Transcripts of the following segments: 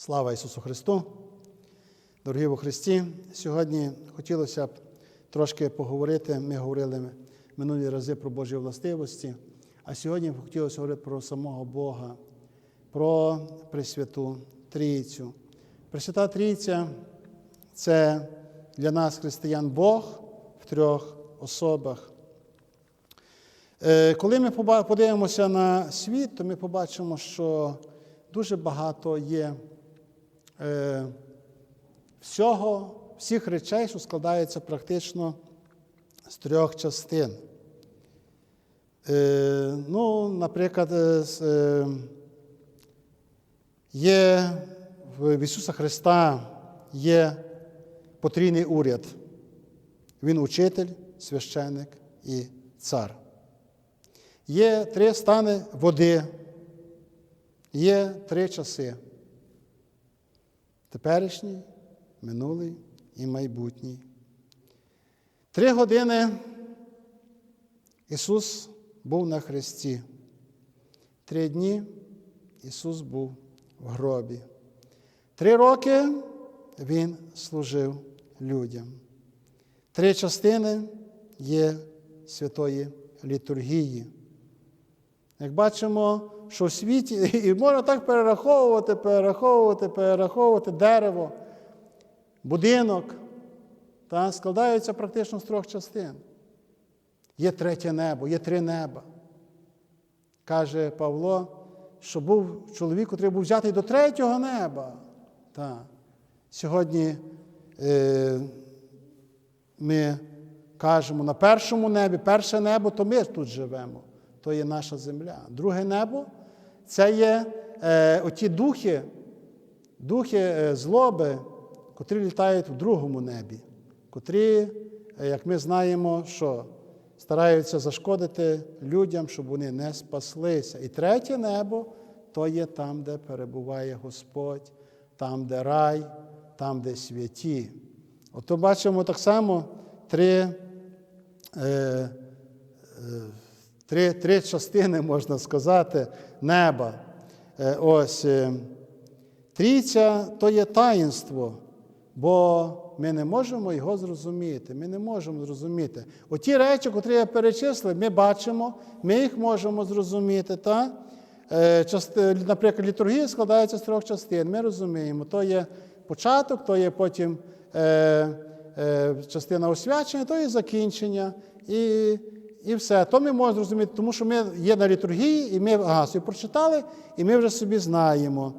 Слава Ісусу Христу! Дорогі во Христі! Сьогодні хотілося б трошки поговорити. Ми говорили минулі рази про Божі властивості, а сьогодні хотілося говорити про самого Бога, про Пресвяту Трійцю. Пресвята Трійця це для нас, християн, Бог в трьох особах. Е, Коли ми подивимося на світ, то ми побачимо, що дуже багато є е, всього, всіх речей, що складаються практично з трьох частин. Е, Ну, наприклад, е, є в Ісуса Христа є потрійний уряд. Він учитель, священник і цар. Є три стани води, є три часи. Теперішній, минулий і майбутній. Три години Ісус був на хресті. Три дні Ісус був в гробі. Три роки Він служив людям. Три частини є святої літургії. Як бачимо, що в світі, і можна так перераховувати, перераховувати, перераховувати дерево, будинок, та, складаються практично з трьох частин. Є третє небо, є три неба. Каже Павло, що був чоловік, який був взятий до третього неба. Та. Сьогодні е, ми кажемо на першому небі, перше небо, то ми тут живемо, то є наша земля. Друге небо це є е, оті духи, духи е, злоби, котрі літають в другому небі, котрі, е, як ми знаємо, що стараються зашкодити людям, щоб вони не спаслися. І третє небо то є там, де перебуває Господь, там, де рай, там, де святі. Ото бачимо так само три, е, е, три, три частини, можна сказати, неба. Е, ось е, трійця то є таїнство, бо ми не можемо його зрозуміти. Ми не можемо зрозуміти. Оті речі, котрі я перечислив, ми бачимо, ми їх можемо зрозуміти. Та? Е, Наприклад, літургія складається з трьох частин. Ми розуміємо, то є початок, то є потім частина освячення, то є закінчення. І, і все. То ми можемо зрозуміти, тому що ми є на літургії, і ми ага, собі прочитали, і ми вже собі знаємо.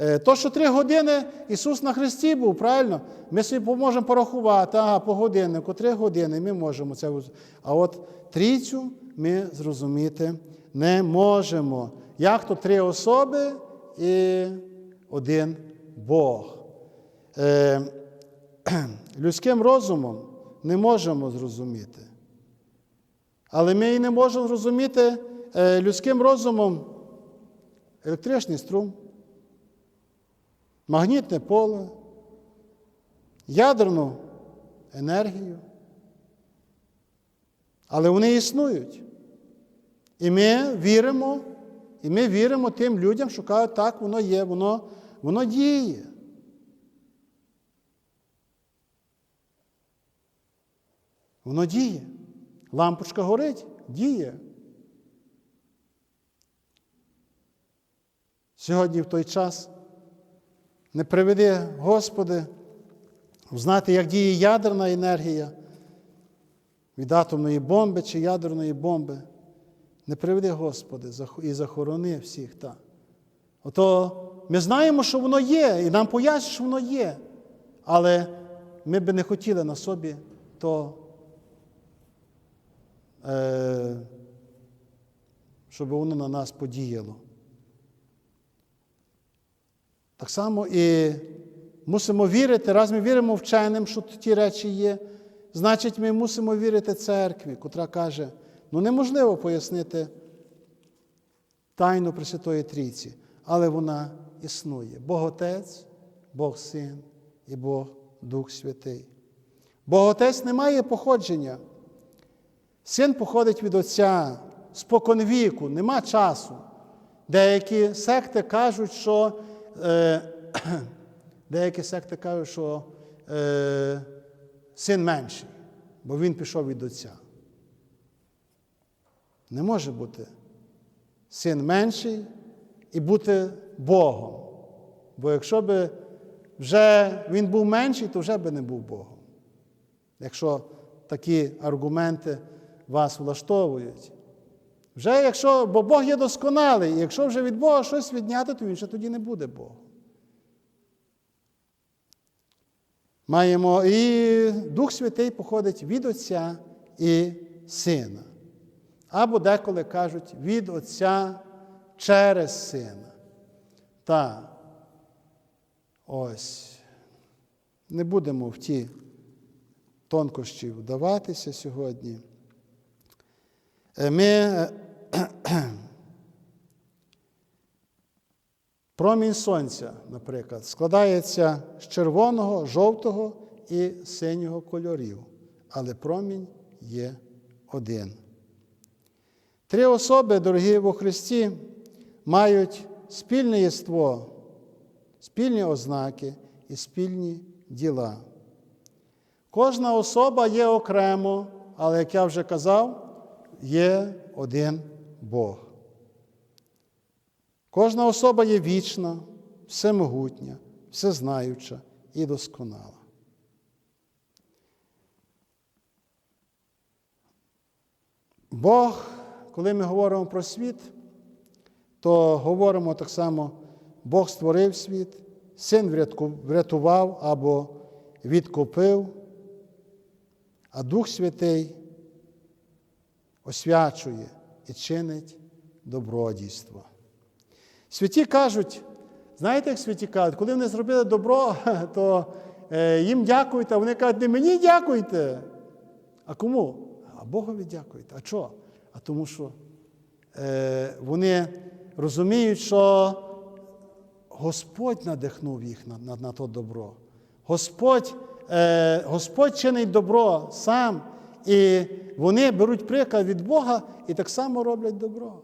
Е, То, що три години Ісус на Христі був, правильно? Ми собі можемо порахувати, ага, по годиннику, три години, ми можемо це. А от трійцю ми зрозуміти не можемо. Як то три особи і один Бог. Е, людським розумом не можемо зрозуміти. Але ми і не можемо зрозуміти е, людським розумом електричний струм, магнітне поле, ядерну енергію. Але вони існують. І ми віримо, і ми віримо тим людям, що кажуть, так, воно є, воно, воно діє. Воно діє. Лампочка горить, діє. Сьогодні в той час не приведи, Господи, знати, як діє ядерна енергія від атомної бомби чи ядерної бомби. Не приведи, Господи, і захорони всіх. Та. Ото ми знаємо, що воно є, і нам пояснюють, що воно є. Але ми би не хотіли на собі то, щоб воно на нас подіяло. Так само і мусимо вірити, раз ми віримо вченим, що ті речі є, значить ми мусимо вірити церкві, котра каже, ну неможливо пояснити тайну Пресвятої Трійці, але вона існує. Бог Отець, Бог Син і Бог Дух Святий. Бог Отець не має походження. Син походить від Отця споконвіку, нема часу. Деякі секти кажуть, що е, деякі секти кажуть, що е, син менший, бо він пішов від отця. Не може бути син менший і бути Богом. Бо якщо б вже він був менший, то вже би не був Богом. Якщо такі аргументи вас влаштовують. Вже якщо, бо Бог є досконалий, і якщо вже від Бога щось відняти, то він ще тоді не буде Богом. Маємо і Дух Святий походить від Отця і Сина. Або деколи кажуть від Отця через Сина. Та ось не будемо в ті тонкощі вдаватися сьогодні. Е, Ми е, Промінь сонця, наприклад, складається з червоного, жовтого і синього кольорів, але промінь є один. Три особи, дорогі во Христі, мають спільне єство, спільні ознаки і спільні діла. Кожна особа є окремо, але, як я вже казав, є один Бог. Кожна особа є вічна, всемогутня, всезнаюча і досконала. Бог, коли ми говоримо про світ, то говоримо так само, Бог створив світ, син врятував або відкупив, а Дух Святий освячує і чинить добродійство. Святі кажуть, знаєте, як святі кажуть, коли вони зробили добро, то е, їм дякуйте, а вони кажуть, не мені дякуйте. А кому? А Богові дякуйте. А чого? А тому що е, вони розуміють, що Господь надихнув їх на на, на то добро. Господь, е, Господь чинить добро сам, і вони беруть приклад від Бога і так само роблять добро.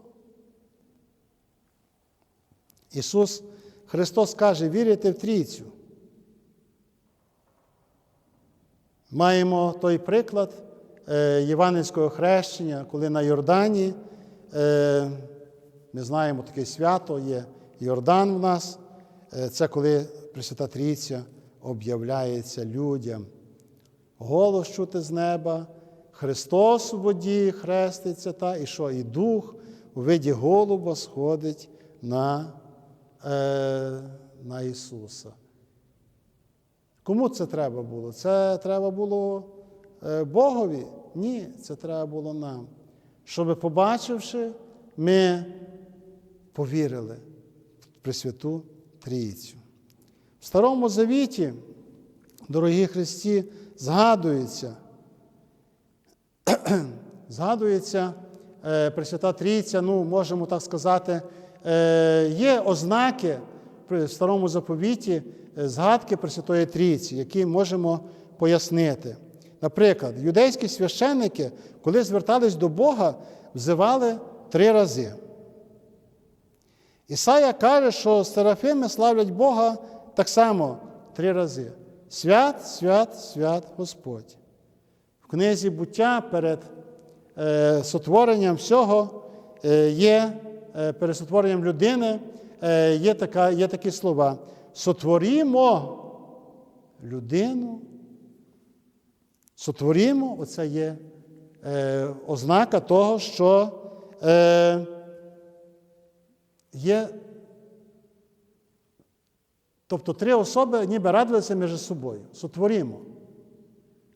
Ісус Христос каже, вірите в трійцю. Маємо той приклад е, Євангельського хрещення, коли на Йордані, е, ми знаємо таке свято, є Йордан в нас, е, це коли Пресвята Трійця об'являється людям. Голос чути з неба, Христос у воді хреститься, та, і що? І Дух у виді голуба сходить на на Ісуса. Кому це треба було? Це треба було Богові? Ні, це треба було нам. Щоб, побачивши, ми повірили в Пресвяту Трійцю. В Старому Завіті, дорогі Христі, згадується, згадується Пресвята Трійця, ну, можемо так сказати, є ознаки в старому заповіті згадки Пресвятої Трійці, які можемо пояснити. Наприклад, юдейські священники, коли звертались до Бога, взивали три рази. Ісая каже, що серафими славлять Бога так само три рази. Свят, свят, свят Господь. Книзі буття перед е, сотворенням всього е, є Е, пересотворенням людини е, є, така, є такі слова. Сотворімо людину. Сотворімо, оце є ознака того, що є. Тобто три особи ніби радилися між собою. Сотворімо.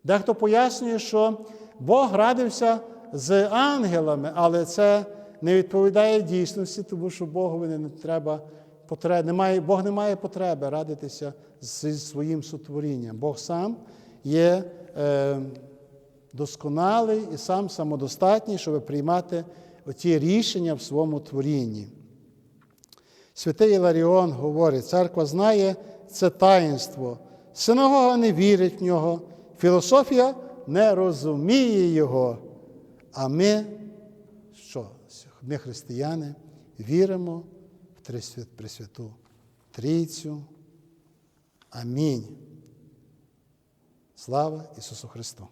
Дехто пояснює, що Бог радився з ангелами, але це не відповідає дійсності, тому що Богові не треба потреб, немає, Бог не має потреби радитися зі своїм сотворінням. Бог сам є е, досконалий і сам самодостатній, щоб приймати оці рішення в своєму творінні. Святий Іларіон говорить, церква знає це таїнство. Синагога не вірить в нього, філософія не розуміє його. А ми, що? Ми, християни, віримо в Пресвяту Трійцю. Амінь. Слава Ісусу Христу!